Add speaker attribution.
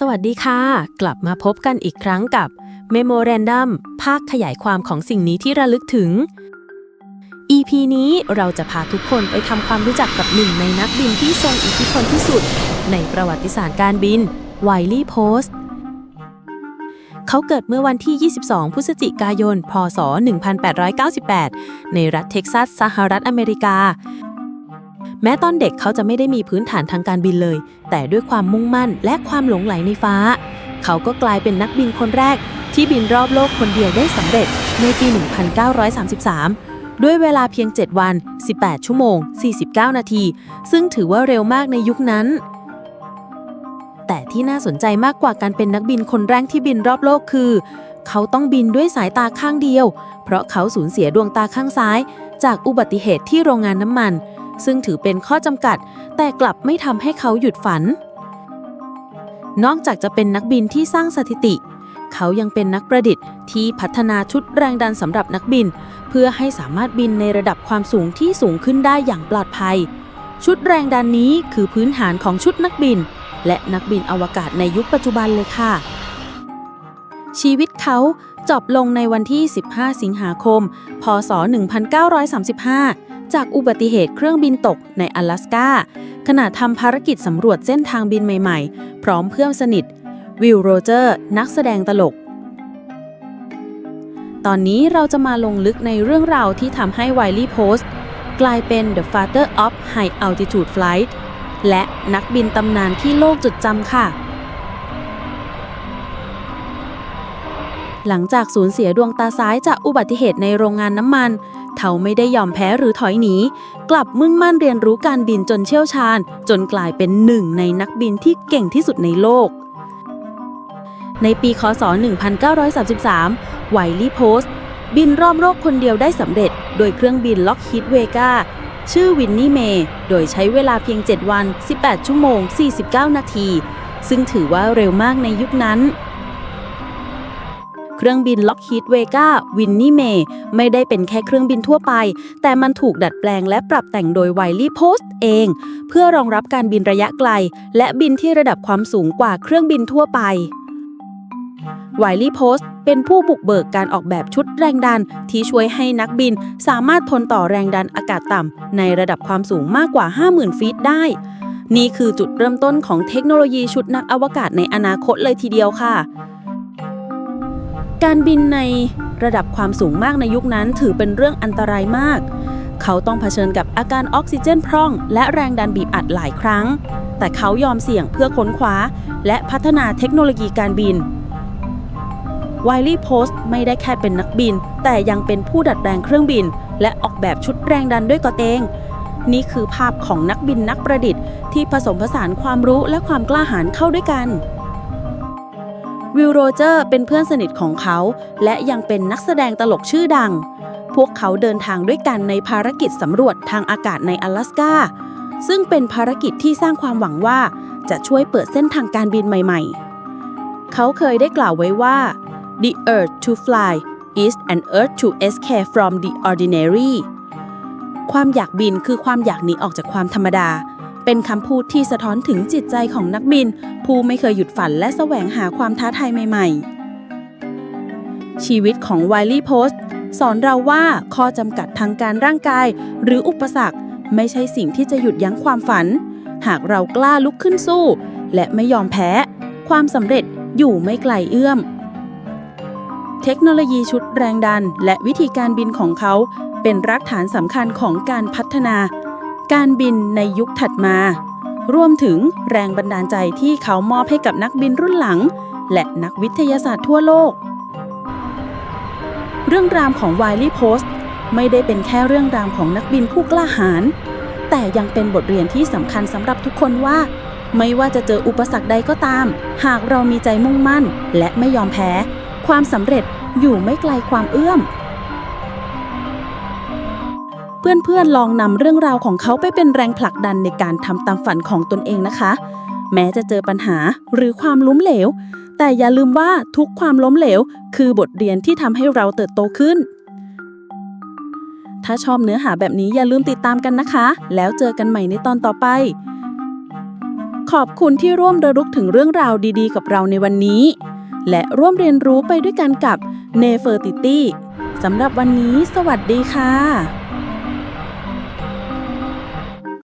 Speaker 1: สวัสดีค่ะ กลับมาพบกันอีกครั้งกับ Memorandum ภาคขยายความของสิ่งนี้ที่ระลึกถึง EP นี้เราจะพาทุกคนไปทำความรู้จักกับหนึ่งในนักบินที่ทรงอิทธิพลที่สุด ในประวัติศาสตร์การบินไวลี่โพสต์เขาเกิดเมื่อวันที่ 22 พฤศจิกายน พศ 1898 ในรัฐเท็กซัสสหรัฐอเมริกา แม้ตอนเด็กเขาจะไม่ได้มีพื้นฐานทางการบินเลย แต่ด้วยความมุ่งมั่นและความหลงไหลในฟ้า เขาก็กลายเป็นนักบินคนแรก ที่บินรอบโลกคนเดียวได้สำเร็จในปี 1933 ด้วยเวลาเพียง 7 วัน 18 ชั่วโมง 49 นาที ซึ่งถือว่าเร็วมากในยุคนั้นแต่ที่น่าสนใจมากกว่าการเป็นนักบินคนแรกที่บินรอบโลกคือ เขาต้องบินด้วยสายตาข้างเดียว เพราะเขาสูญเสียดวงตาข้างซ้าย จากอุบัติเหตุที่โรงงานน้ำมัน ซึ่งถือเป็นข้อจำกัด แต่กลับไม่ทำให้เขาหยุดฝัน นอกจากจะเป็นนักบินที่สร้างสถิติ เขายังเป็นนักประดิษฐ์ที่พัฒนาชุดแรงดันสำหรับนักบิน เพื่อให้สามารถบินในระดับความสูงที่สูงขึ้นได้อย่างปลอดภัย ชุดแรงดันนี้คือพื้นฐานของชุดนักบิน และนักบินอวกาศในยุคปัจจุบันเลยค่ะ ชีวิตเขาจบลงในวันที่ 15 สิงหาคม พศ 1935 จากอุบัติเหตุเครื่องบินตกใน阿拉สกาขณะทำภารกิจสำรวจเส้นทางบินใหม่ๆ พร้อมเพื่อนสนิท วิลโรเจอร์ นักแสดงตลก ตอนนี้เราจะมาลงลึกในเรื่องราวที่ทำให้ไวลี่โพสต์กลายเป็น The Father of High Altitude Flight และนักบินตำนานที่โลกจดจำค่ะ หลังจากสูญเสียดวงตาซ้ายจากอุบัติเหตุในโรงงานน้ำมัน เขาไม่ได้ยอมแพ้หรือถอยหนี กลับมุ่งมั่นเรียนรู้การบินจนเชี่ยวชาญ จนกลายเป็นหนึ่งในนักบินที่เก่งที่สุดในโลก ในปีคศ 1933 ไวลี่โพสต์บินรอบโลกคนเดียวได้สำเร็จ โดยเครื่องบินล็อกฮิดเวกาชื่อวินนี่เมย์ โดยใช้เวลาเพียง 7 วัน 18 ชั่วโมง 49 นาที ซึ่งถือว่าเร็วมากในยุคนั้น เครื่องบินล็อกฮีดเวกาวินนี่เมย์ไม่ได้เป็นแค่เครื่องบินทั่วไป แต่มันถูกดัดแปลงและปรับแต่งโดยไวลี่โพสต์เอง เพื่อรองรับการบินระยะไกล และบินที่ระดับความสูงกว่าเครื่องบินทั่วไปไวลี่โพสต์เป็นผู้บุกเบิกการออกแบบชุดแรงดันที่ช่วยให้นักบินสามารถทนต่อแรงดันอากาศต่ำในระดับความสูงมากกว่า 50,000 ฟีตได้ นี่คือจุดเริ่มต้นของเทคโนโลยีชุดนักอวกาศในอนาคตเลยทีเดียวค่ะ การบินในระดับความสูงมากในยุคนั้นถือเป็นเรื่องอันตรายมาก เขาต้องเผชิญกับอาการออกซิเจนพร่อง และแรงดันบีบอัดหลายครั้ง แต่เขายอมเสี่ยงเพื่อค้นคว้า และพัฒนาเทคโนโลยีการบินไวลี่โพสต์ไม่ได้แค่เป็นนักบิน แต่ยังเป็นผู้ดัดแปลงเครื่องบิน และออกแบบชุดแรงดันด้วยตัวเองนี่คือภาพของนักบินนักประดิษฐ์ที่ผสมผสานความรู้และความกล้าหาญเข้าด้วยกัน วิลโรเจอร์เป็นเพื่อนสนิทของเขา และยังเป็นนักแสดงตลกชื่อดัง พวกเขาเดินทางด้วยกันในภารกิจสำรวจทางอากาศใน阿拉สกาซึ่งเป็นภารกิจที่สร้างความหวังว่าจะช่วยเปิดเส้นทางการบินใหม่ ๆ เขาเคยได้กล่าวไว้ว่า The earth to fly is an earth to escape from the ordinary ความอยากบินคือความอยากหนีออกจากความธรรมดา เป็นคำพูดที่สะท้อนถึงจิตใจของนักบิน ผู้ไม่เคยหยุดฝันและแสวงหาความท้าทายใหม่ ๆ ชีวิตของไวลี่โพสต์สอนเราว่าข้อจำกัดทางการร่างกาย หรืออุปสรรค ไม่ใช่สิ่งที่จะหยุดยั้งความฝัน หากเรากล้าลุกขึ้นสู้ และไม่ยอมแพ้ ความสำเร็จอยู่ไม่ไกลเอื้อม เทคโนโลยีชุดแรงดัน และวิธีการบินของเขา เป็นรากฐานสำคัญของการพัฒนา การบินในยุคถัดมา รวมถึงแรงบันดาลใจที่เขามอบให้กับนักบินรุ่นหลัง และนักวิทยาศาสตร์ทั่วโลก เรื่องราวของไวลี่โพสต์ไม่ได้เป็นแค่เรื่องราวของนักบินผู้กล้าหาญแต่ยังเป็นบทเรียนที่สำคัญสำหรับทุกคนว่า ไม่ว่าจะเจออุปสรรคใดก็ตาม หากเรามีใจมุ่งมั่น และไม่ยอมแพ้ ความสำเร็จอยู่ไม่ไกลความเอื้อม เพื่อนๆลองนำเรื่องราวของเขาไปเป็นแรงผลักดันในการทำตามฝันของตนเองนะคะ แม้จะเจอปัญหาหรือความล้มเหลว แต่อย่าลืมว่าทุกความล้มเหลว คือบทเรียนที่ทำให้เราเติบโตขึ้น ถ้าชอบเนื้อหาแบบนี้อย่าลืมติดตามกันนะคะ แล้วเจอกันใหม่ในตอนต่อไป
Speaker 2: ขอบคุณที่ร่วมระลึกถึงเรื่องราวดี ๆ กับเราในวันนี้ และร่วมเรียนรู้ไปด้วยกันกับเนเฟอร์ติตี้สำหรับวันนี้ สวัสดีค่ะ